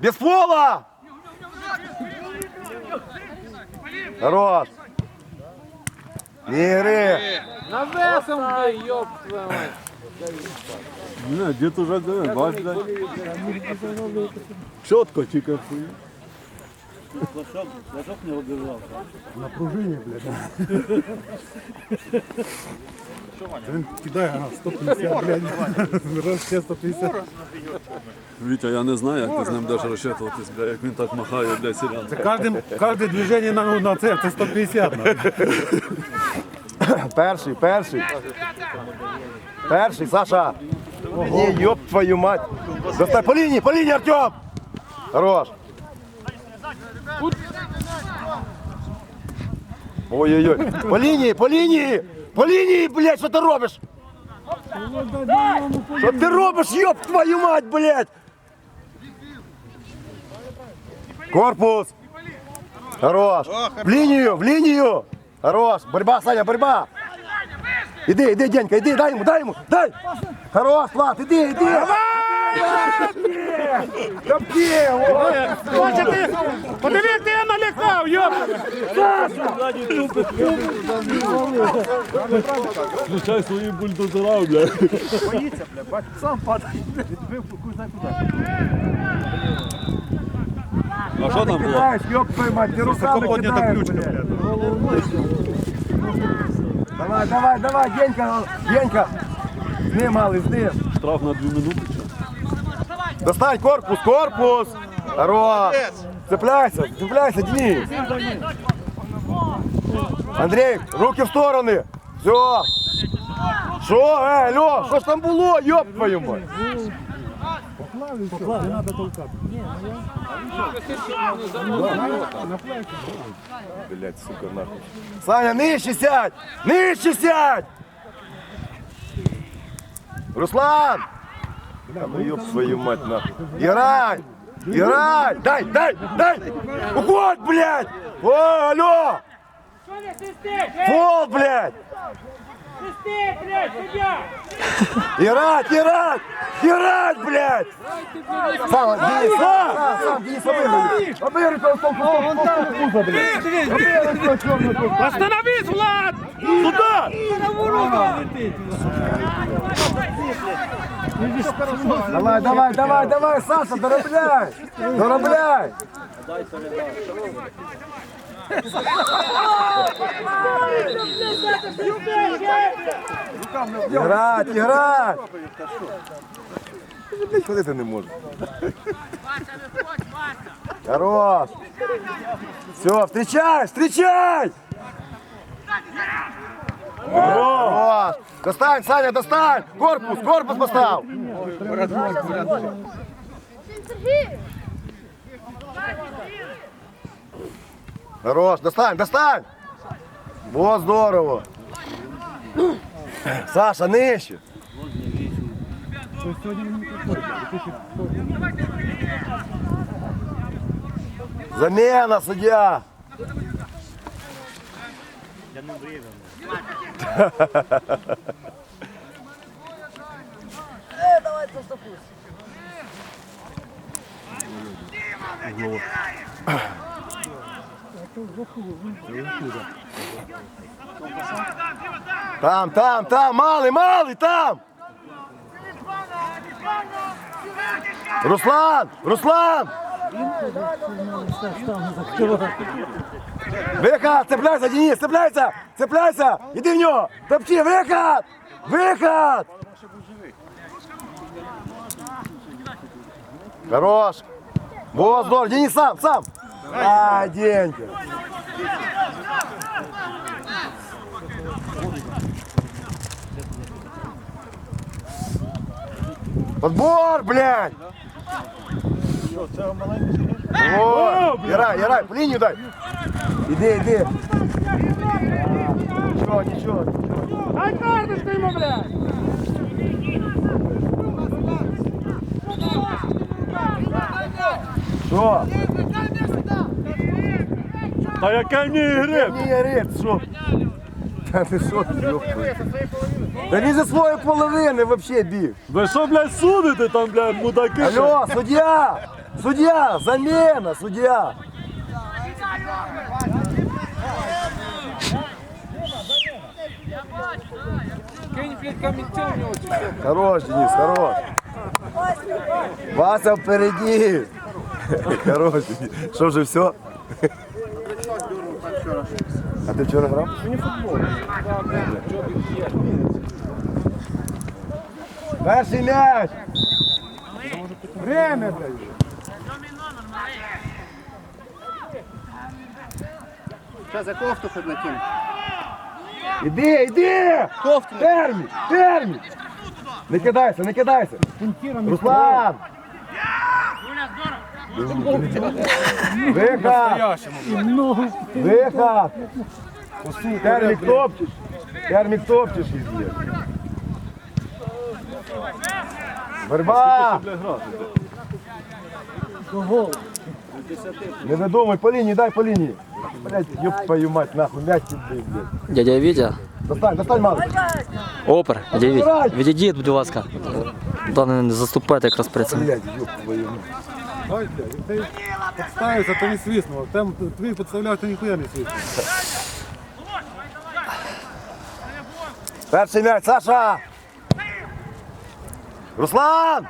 Без пола! Хорош! Не гри! Навесом, блядь, ёб твою мать. Не, дід уже диви, бач, блядь. Чітко тільки хуй. Він кидає ага, 150, блядь. Раз ще 150. Вітя, я не знаю, як ти з ним будеш розчитуватись, бля, як він так махає, бля, селян. Кожне, кожне движення на, на це, це 150. ну. Перший, перший. Перший, Саша. Не, ёб твою мать. Достай по линии, по линии, Артем. Хорош. Ой-ой-ой. По линии, по линии. По линии, блядь, что ты робишь? Что ты робишь, ёб твою мать, блядь? Корпус. Хорош. В линию, в линию. Хорош. Борьба, Саня, борьба. Иди, иди, Денька, иди, дай ему, дай ему, дай. Хорош, Влад, иди, иди. Копки, Хочете? Подивіться, я налякав, йоп! Включай свої бульдозера, бля. А що там було? Кидаешь, ёб твою мать, ты руками Такого не кидаешь, ключка, блядь. блядь. Давай, давай, давай, Денька, Денька. З ним, малий, з ним. Штраф на дві минути. Достань корпус, корпус. Хорош. Цепляйся, цепляйся, Денис. Андрей, руки в стороны. Все. Що, е, алло, що ж там було, йоп твою мать? Не треба толкати. Блять, сука, нахуй. Саня, нижче сядь! Нижче сядь! Руслан! Ну ёб свою мать, нахуй. Играй! Играй! Дай, дай, дай! Уходь, блядь! О, алло! Фол, блядь! Играть, играть! Играть, блядь! Сам, Денис, сам, Денис, обыгрывай! Обыгрывай, он там, он там, пузо, блядь! Остановись, Влад! Сюда! Давай, давай, давай, давай, Саша, доробляй! Доробляй! Играть, играть! Блять, ходити не можу. Хорош! Все, встречай, встречай! Хорош! Достань, Саня, достань! Корпус, корпус постав! Хорош, достань, достань! Вот здорово! Саша, нижче! Замена, судья! Там, там, там, малый, малый, там! Руслан! Руслан! Выход! Цепляйся, Денис, цепляйся! Цепляйся! Иди в него! Топчи! Выход! Выход! Хорош! Вот, здорово! Денис, сам, сам! А, Денька! Подбор, блядь! О, Ярай, Ярай, по линию дай. Иди, иди. Ничего, ничего. Дай карточку йому, блядь! Что? Та яке не гри? Не Ярик, что? Да ты что, ёпта? Да не за свою половину вообще бив. Ви що, блядь, судите там, блядь, мудаки? Алло, судья! Судья, замена, судья. Хорош, Денис, хорош. Вася впереди. Хорош, Денис. Що вже все? А ти вчора грав? Перший м'яч. Время, блядь. Що за кофту хоч накинь? Іди, іди! Термік, термік! Не кидайся, не кидайся! Руслан! Виход! Виход! Термік топчеш! Термік топчеш їх, блядь. Борьба! Не надумай, по лінії, дай по лінії. Блядь, ёб твою мать, нахуй, мяч іди, блядь. Дядя Вітя, Достань, достань, мало. опер, дядя Вітя, відійдіть, будь ласка. Да не заступайте якраз при цьому. Блядь, ёб твою мать. Ой, блядь, ти підставився, то не свиснув. Там твій підставляв, то ніхуя не свиснув. Перший м'яч, Саша! Руслан!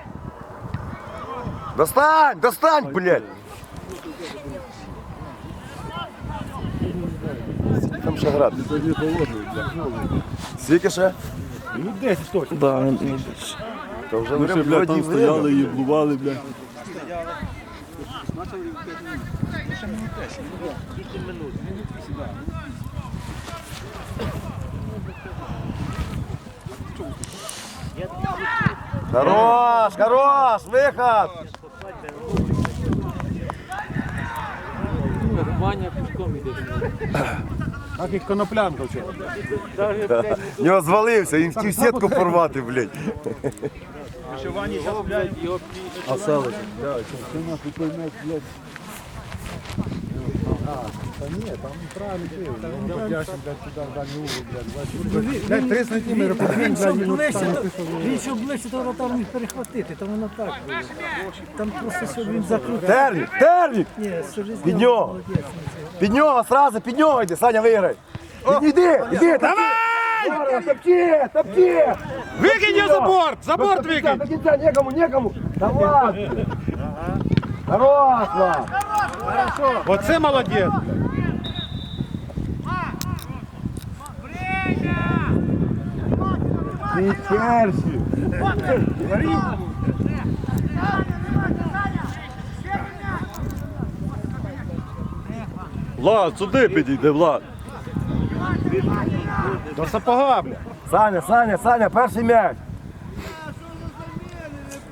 Достань, достань, блядь! Там ще грати. Скільки ще? Ну 10 точно. Да, не- більше. Вже Ну ще, блядь, там стояли і блували, блядь. Хорош, хорош, виход! Ваня пішком іде. Так як коноплянка вчора. Да. Нього звалився, він хотів сітку порвати, блядь. Вишивані, його п'ять. А село, да, це нахуй поймать, блядь. селище. Та ні, там правильно ти. Там подяшим, блядь, сюди, в дальній угол, блядь. Блядь, 3 сантиметри, подвинь, блядь, він ближче, він що ближче, то там міг перехватити, то воно так було. Там просто що він закрутив. Термік, термік! Ні, Селезньов Під нього. молодець. Під нього, сразу, під нього йди, Саня виграй. Іди, іди, давай! Топчи, топчи! Викинь його за борт! За борт викинь! До кінця, некому, некому! Давай! Хорош, Влад! Оце молодець. Не чарші. Говори. Влад, сюди підійди, Влад. До сапога, бля. Саня, Саня, Саня, перший м'яч.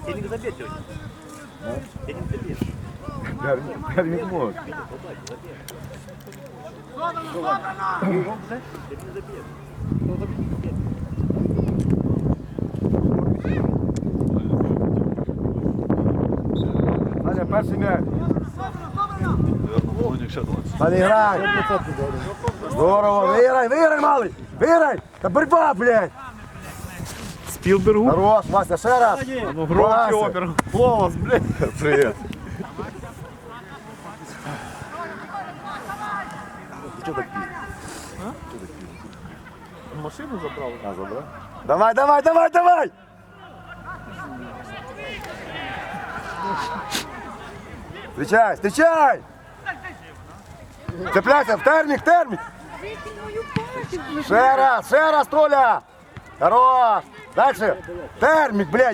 Ти не заб'єш сьогодні. Ще 20. Саня, грай! Здорово, виграй, виграй, малий! Виграй! Та борьба, блядь! Спілбергу? Хорош, Вася, ще раз! Ну, громче опер. Голос, блядь. Привет. Ты что так Машину забрали? А, забрал? Давай, давай, давай, давай! Встречай, встречай! Цепляйся, в термик, термик! Ще раз, ще раз, Толя! Хорош! Дальше! Термик, блядь!